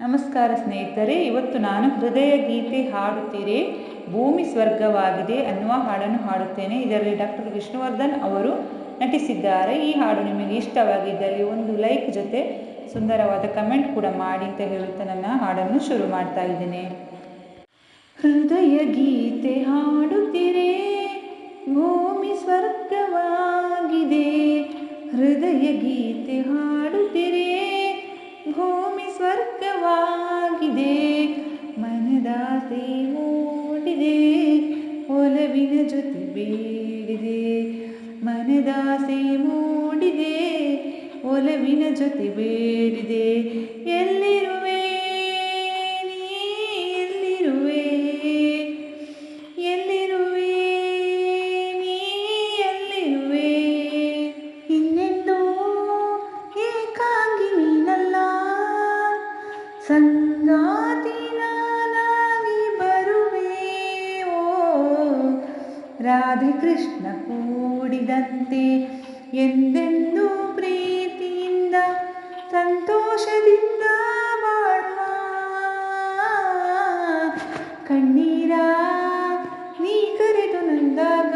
ನಮಸ್ಕಾರ ಸ್ನೇಹಿತರೆ, ಇವತ್ತು ನಾನು ಹೃದಯ ಗೀತೆ ಹಾಡುತ್ತೀರಿ. ಭೂಮಿ ಸ್ವರ್ಗವಾಗಿದೆ ಅನ್ನುವ ಹಾಡನ್ನು ಹಾಡುತ್ತೇನೆ. ಇದರಲ್ಲಿ ಡಾಕ್ಟರ್ ವಿಷ್ಣುವರ್ಧನ್ ಅವರು ನಟಿಸಿದ್ದಾರೆ. ಈ ಹಾಡು ನಿಮಗೆ ಇಷ್ಟವಾಗಿದ್ದಲ್ಲಿ ಒಂದು ಲೈಕ್ ಜೊತೆ ಸುಂದರವಾದ ಕಮೆಂಟ್ ಕೂಡ ಮಾಡಿ ಅಂತ ಹೇಳುತ್ತಾ ನನ್ನ ಹಾಡನ್ನು ಶುರು ಮಾಡ್ತಾ ಇದ್ದೇನೆ. ಹೃದಯ ಗೀತೆ ಹಾಡುತ್ತೀರೆ. ಭೂಮಿ ಸ್ವರ್ಗವಾಗಿದೆ. ಹೃದಯ ಗೀತೆ ಹಾಡುತ್ತೀರೆ ಮೂಡಿದೆ ಒಲವಿನ ಜೊತೆ ಬೇಡಿದೆ, ಮನದಾಸೆ ಮೂಡಿದೆ, ಒಲವಿನ ಜೊತೆ ಬೇಡಿದೆ. ಎಲ್ಲಿರುವೆ ಎಲ್ಲಿರುವೆ? ಎಲ್ಲಿರುವೆ ಎಲ್ಲಿರುವೆ? ಇನ್ನೆಂದೂ ಏಕಾಂಗಿ ನೀನಲ್ಲ ರಾಧೆ ಕೃಷ್ಣ ಕೂಡಿದಂತೆ ಎಂದೆಂದೂ ಪ್ರೀತಿಯಿಂದ, ಸಂತೋಷದಿಂದ ಬಾಳುವ ಕಣ್ಣೀರ ನೀ ಕರೆದು ನಂದಾಗ,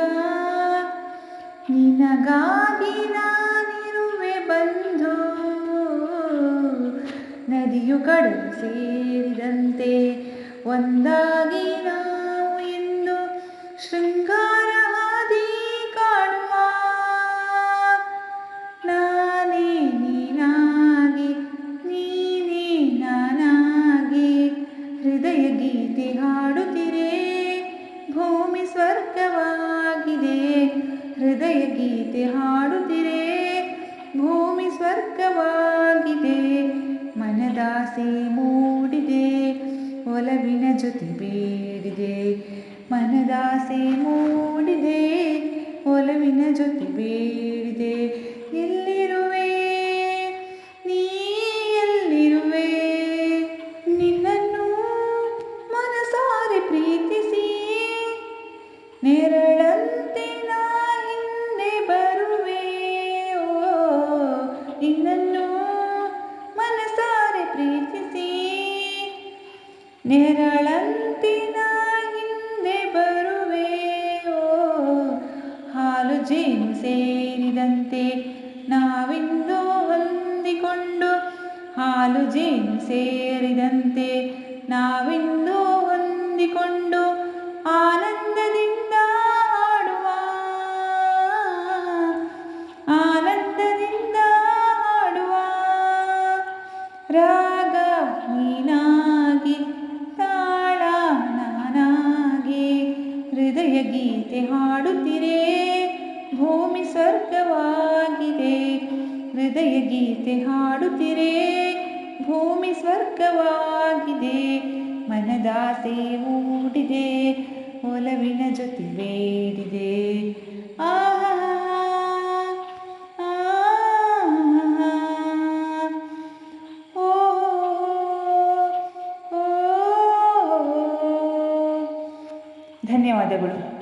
ನಿನಗಾಗಿ ನಾನಿರುವೆ ಬಂದು ನದಿಯು ಕಡಲು ಸೇರಿದಂತೆ ಒಂದಾಗಿ ನಾವು ಎಂದು ಶೃಂಗಾರ ಹೃದಯ ಗೀತೆ ಹಾಡುತ್ತಿರೆ, ಭೂಮಿ ಸ್ವರ್ಗವಾಗಿದೆ, ಮನದಾಸೆ ಮೂಡಿದೆ, ಒಲವಿನ ಜೊತೆ ಬೇಡಿದೆ, ಮನದಾಸೆ ಮೂಡಿದೆ, ಒಲವಿನ ಜೊತೆ ಬೇಡಿದೆ. ನೆರಳಂತೆ ನಾ ಹಿಂದೆ ಬರುವೆಯೋ? ಹಾಲು ಜೇನು ಸೇರಿದಂತೆ ನಾವಿಂದು ಹೊಂದಿಕೊಂಡು ಹಾಲು ಜೇನು ಸೇರಿದಂತೆ ನಾವಿಂದು ಹೊಂದಿಕೊಂಡು ಆನಂದದಿಂದ ಹಾಡುವ. ಆನಂದದಿಂದ ಹಾಡುವ. ರಾಗ ನೀನಾಗಿ ಗೀತೆ ಹಾಡುತ್ತಿರೆ. ಭೂಮಿ ಸ್ವರ್ಗವಾಗಿದೆ. ಹೃದಯ ಗೀತೆ ಹಾಡುತ್ತಿರೆ. ಭೂಮಿ ಸ್ವರ್ಗವಾಗಿದೆ. ಮನದಾಸೆ ಮೂಡಿದೆ. ಒಲವಿನ ಜೊತೆ ಬೇಡಿದೆ. ಆಹಾ ಧನ್ಯವಾದಗಳು